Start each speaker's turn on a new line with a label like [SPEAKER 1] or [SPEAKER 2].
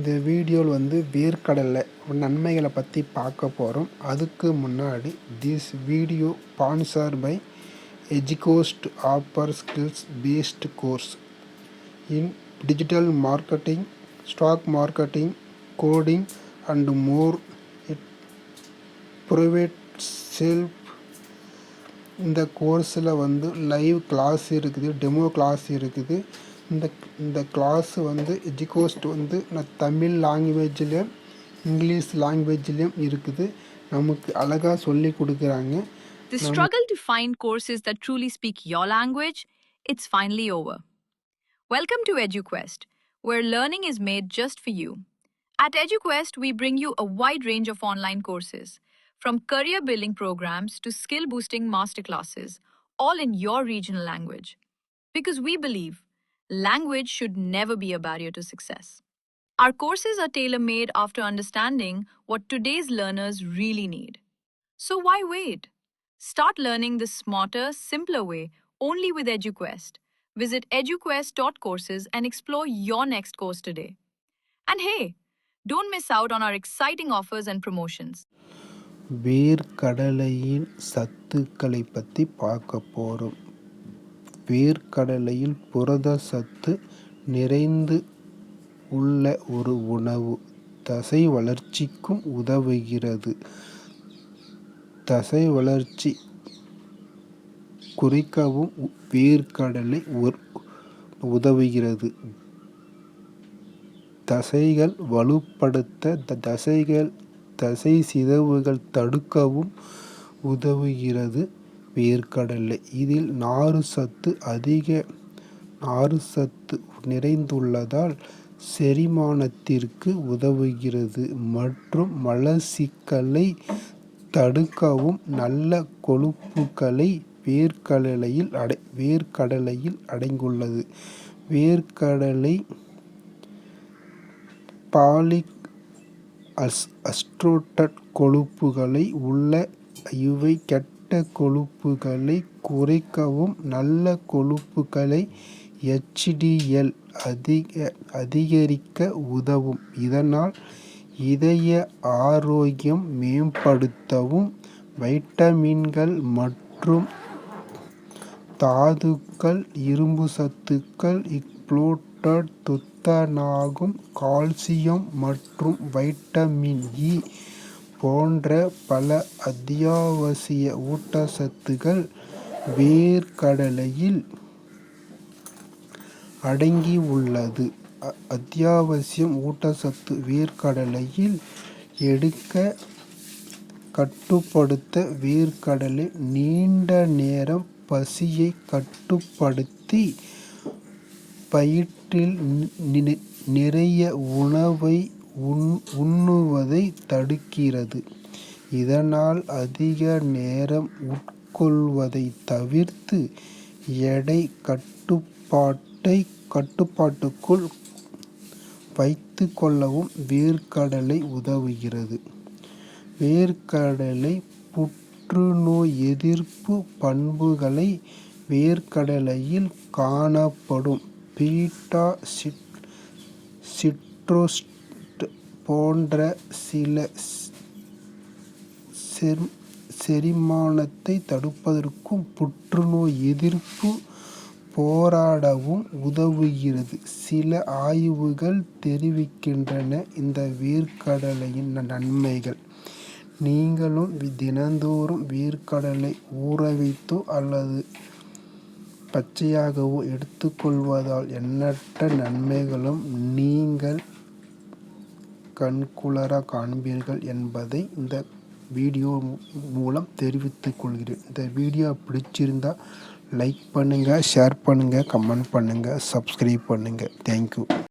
[SPEAKER 1] இந்த வீடியோவில் வந்து வேர்க்கடலை நன்மைகளை பற்றி பார்க்க போகிறோம் அதுக்கு முன்னாடி this video sponsor by எஜிகோஸ்ட் offer skills based course in digital marketing stock marketing coding and more it private self இந்த கோர்ஸில் வந்து லைவ் கிளாஸ் இருக்குது டெமோ கிளாஸ் இருக்குது. இந்த இந்த கிளாஸ் வந்து எஜுகோஸ்ட் வந்து நான் தமிழ் லாங்குவேஜ்லேயும் இங்கிலீஷ் லாங்குவேஜ்லேயும் இருக்குது நமக்கு அழகாக சொல்லி கொடுக்குறாங்க
[SPEAKER 2] The struggle to find courses that truly speak your language, it's finally over. Welcome to EduQuest, where learning is made just for you. At EduQuest, we bring you a wide range of online courses, from career building programs to skill boosting masterclasses, all in your regional language. Because we believe language should never be a barrier to success. Our courses are tailor made after understanding what today's learners really need. So why wait? Start learning the smarter, simpler way only with EduQuest. Visit eduquest.courses and explore your next course today. And hey, don't miss out on our exciting offers and promotions.
[SPEAKER 1] வேர்க்கடலையின் சத்துக்களை பற்றி பார்க்க போகிறோம் வேர்க்கடலையில் புரத சத்து நிறைந்து உள்ள ஒரு உணவு. தசை வளர்ச்சிக்கும் உதவுகிறது. தசை வளர்ச்சி குறைக்கவும் வேர்க்கடலை உதவுகிறது. தசைகள் வலுப்படுத்த த- தசைகள் தசை சிதைவுகள் தடுக்கவும் உதவுகிறது. வேர்க்கடலை. இதில் நாறு சத்து அதிக நாறு சத்து நிறைந்துள்ளதால் செரிமானத்திற்கு உதவுகிறது. மற்றும் மலச்சிக்கலை தடுக்கவும் நல்ல கொழுப்புகளை வேர்க்கடலையில் அடை வேர்க்கடலையில் அடங்கியுள்ளது. வேர்க்கடலை பாலிக் அஸ் அஸ்ட்ரோட்டட் கொழுப்புகளை உள்ள இவை கெட்ட கொழுப்புகளை குறைக்கவும் நல்ல கொழுப்புகளை எச்டிஎல் அதிக அதிகரிக்க உதவும். இதனால் இதய ஆரோக்கியம் மேம்படுத்தவும் வைட்டமின்கள் மற்றும் தாதுக்கள் இரும்பு சத்துக்கள் இக்ளோட்டட் துத்தநாகம் கால்சியம் மற்றும் வைட்டமின் இ போன்ற பல அத்தியாவசிய ஊட்டச்சத்துக்கள் வேர்க்கடலையில் அடங்கி உள்ளது அத்தியாவசியம் ஊட்டச்சத்து வேர்க்கடலையில் எடுக்க கட்டுப்படுத்த வேர்க்கடலை நீண்ட நேரம் பசியை கட்டுப்படுத்தி பயிற்றில் நி- நி- நிறைய உணவை உண் உண்ணுவதை தடுக்கிறது. இதனால் அதிக நேரம் உட்கொள்வதை தவிர்த்து எடை கட்டுப்பாட்டை கட்டுப்பாட்டுக்குள் வைத்து கொள்ளவும் வேர்க்கடலை உதவுகிறது. வேர்க்கடலை புற்றுநோய் எதிர்ப்பு பண்புகளை வேர்க்கடலையில் காணப்படும். பீட்டா சிட் சிட்ரோஸ்ட் போன்ற சில செர் செரிமானத்தை தடுப்பதற்கும் புற்றுநோய் எதிர்ப்பு போராடவும் உதவுகிறது. சில ஆய்வுகள் தெரிவிக்கின்றன. இந்த வேர்க்கடலையின் நன்மைகள். நீங்களும் தினந்தோறும் வேர்க்கடலை ஊற வைத்தோ அல்லது பச்சையாகவோ எடுத்துக்கொள்வதால் எண்ணற்ற நன்மைகளும் நீங்கள் கண்குளர காண்பீர்கள் என்பதை இந்த வீடியோ மூலம் தெரிவித்துக் கொள்கிறேன். இந்த வீடியோ பிடிச்சிருந்தா லைக் பண்ணுங்கள் ஷேர் பண்ணுங்கள் கமெண்ட் பண்ணுங்கள் சப்ஸ்கிரைப் பண்ணுங்கள் தேங்க்யூ